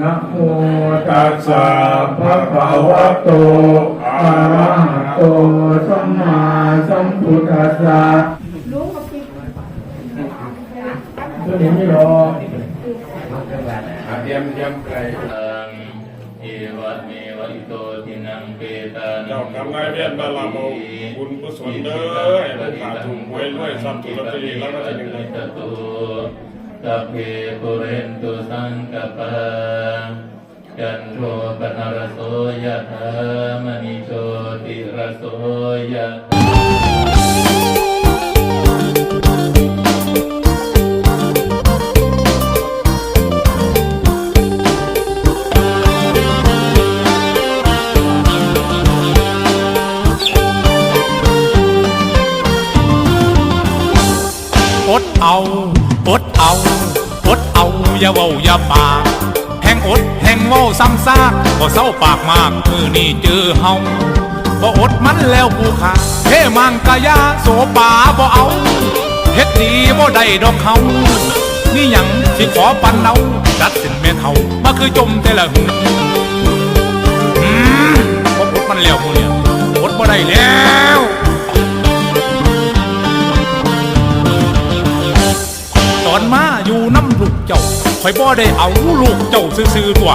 นะโมตัสสะภะคะวะโตอะระหะโตสัมมาสัมพุทธัสสะตัวนี้ไม่รอเตรียมเตรียมไก่ตังเอวะเมวะอิโตทินังเปตานัเจ้ากรรมนายเวรบาลาโมบุญกุศลเด้อให้ลูกหลานถูกหวยรวยทรัพย์ถูกลอตเตอรี่แล้วก็จะหนึ่งเลยตตุ สัพเพปุเรนตุสังกปาจันโทปนรโสยะธามณิโชติรสโสยะ อย่าเว้าอย่าปาก แห่งอดแห่งเว้าซ้ำซากก็เศร้าปากมากมือนี่เจอเฮาบ่อดมันแล้วผู้ขาเทมังกะยาโสปาบ่เอาเฮ็ดดีบ่ได้ดอกเฮานี่หยังสิขอปันเอาดัดสินแม่เฒ่ามาคือจมแต่ละหึ ข่อยบ่ได้เอาลูกเจ้าซื่อๆตัว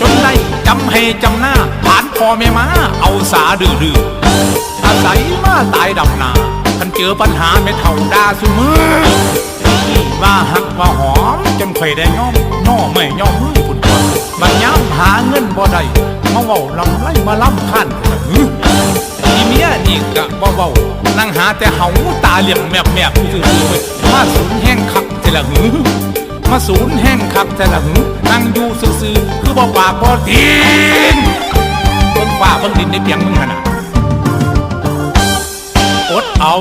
จนได้จำให้จำหน้า ผ่านพ่อแม่มาเอาสาดื้อๆอาศัยมาตายดำนาคันเจอปัญหาไม่เท่าดาสุมือว่าหักว่าหอมจนข่อยได้ย่อมย่อไม่ย่อมมือพุ่นตัวบางยามหาเงินบ่ได้มาเว้าลำไรมาล้ำขั้นอีเมียนี่กะบ่เว้านั่งหาแต่เฮาตาเหลี่ยมแมบแมบซื่อๆเว้ยมาสูญแห้งคักแต่ละหือ มาสูญแห้งคักแต่ละหือนั่งอยู่ซื่อๆคือบ่ปากบ่ตีนเบิ่งฟ้าเบิ่งดินในเปียงมึงหั่นน่ะอดเอา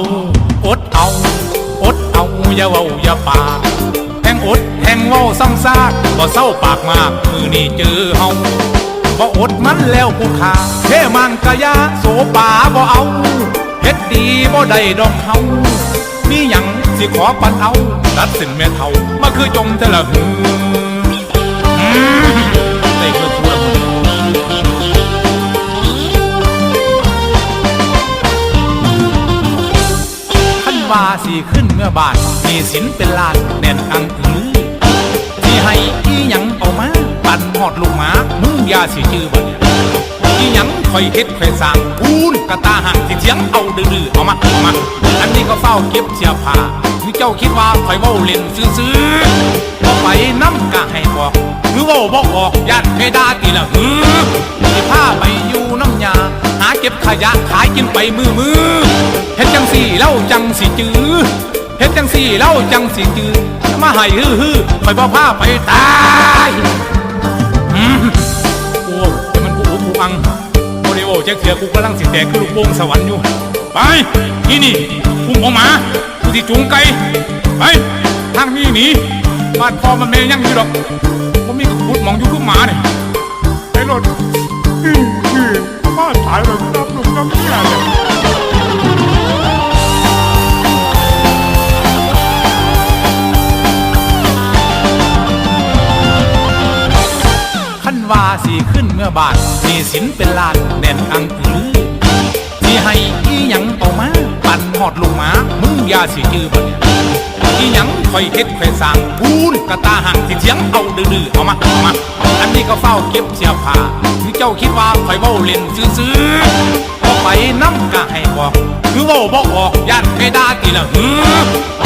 อดเอา อดเอาอย่าเว้าอย่าปากแห่งอดแห่งเว้าซ้ำซากบ่เศร้าปากมากมือนี่เจอเฮาบ่อดมันแล้วผู้ขาเทมังกะยาโสปาบ่เอาเฮ็ดดีบ่ได้ดอกเฮามีหยัง สิขอปันเอาตัดสินแม่เฒ่ามาคือจมแต่ละหืออืมเพื่อทั่วขั้นว่าสิขึ้นเมื่อบาทมีสินเป็นล้านแน่นอังอือที่ให้อีหยังเอามา ปั่นหอดลูกหมามึงยาสิจือบ่เนี่ ยังคอยเฮ็ดคอยสร้างพูนกระตาหักสิเถียงเอาดื้อเอามาเอามาอันนี้ก็เฝ้าเก็บเสียผ้าคือเจ้าคิดว่าคอยเว้าเล่นซื่อๆบ่ไปน้ำกะให้บอกหรือเว้าบ่ออกญาติเพดาตีละหือสิพาไปอยู่น้ำยาหาเก็บขยะขายกินไปมือมือเฮ็ดจังสี่เล่าจังสิจื้อเฮ็ดจังสี่เล่าจังสิจือมาให้ฮือฮือคอยบ่พาไปตาย จ็คเถือกูกำลังสิแตกคือลูกโป่งสวรรค์อยู่ ไปนี่นี่คุ้มของหมากูที่จูงไก่ไปทางนี้หนีบ้านพ่อมันเม่ยังอยู่ดอกผมมีกระพุดมองอยู่คือหมาเนี่ยไปรถอื้ออื้อมาตายเลยน้ำหนุ่มน้ำเมียเนี่ย มื่อบาทมีสินเป็นล้านแน่นอังอือที่ให้อีหยังเอามาปั่นหอดลูกหมามึงอย่าสิจื้อบ่เนี่ยอีหยังคอยเฮ็ดคอยสร้างพูนกะตาหักสิเถียงเอาดื้อๆเอามาเอามาอันนี้ก็เฝ้าเก็บเสียผ้าคือเจ้าคิดว่าคอยเว้าเล่นซื่อๆบ่ไปน้ำกะให้บอกคือเว้าบ่ออกย่านเพดาตีละหือ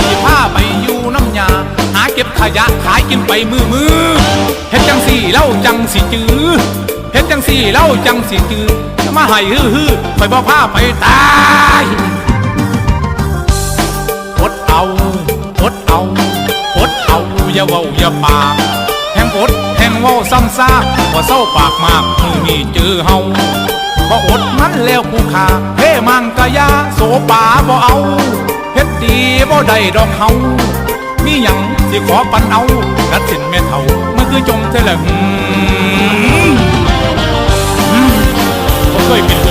สิพาไปอยู่น้ำยาหาเก็บขยะขายกินไปมือมือเฮ็ดจังสี่เล่าจังสิจือ จังสี่เล่าจังสิจือมาให้ฮือฮือคอยบ่พาไปตายอดเอาอดเอาอดเอาอย่าเว้าอย่าปากแห่งอดแห่งเว้าซ้ำซากว่าเศร้าปากมากมือนี่เจอเฮาบ่อดมันแล้วผู้ขาเฮ้มังกะยาโสปาบ่เอาเฮ็ดดีบ่ได้ดอกเฮามีหยังสิขอปันเอากัดสินแม่เฒ่ามันคือจงเทละหื Clayman.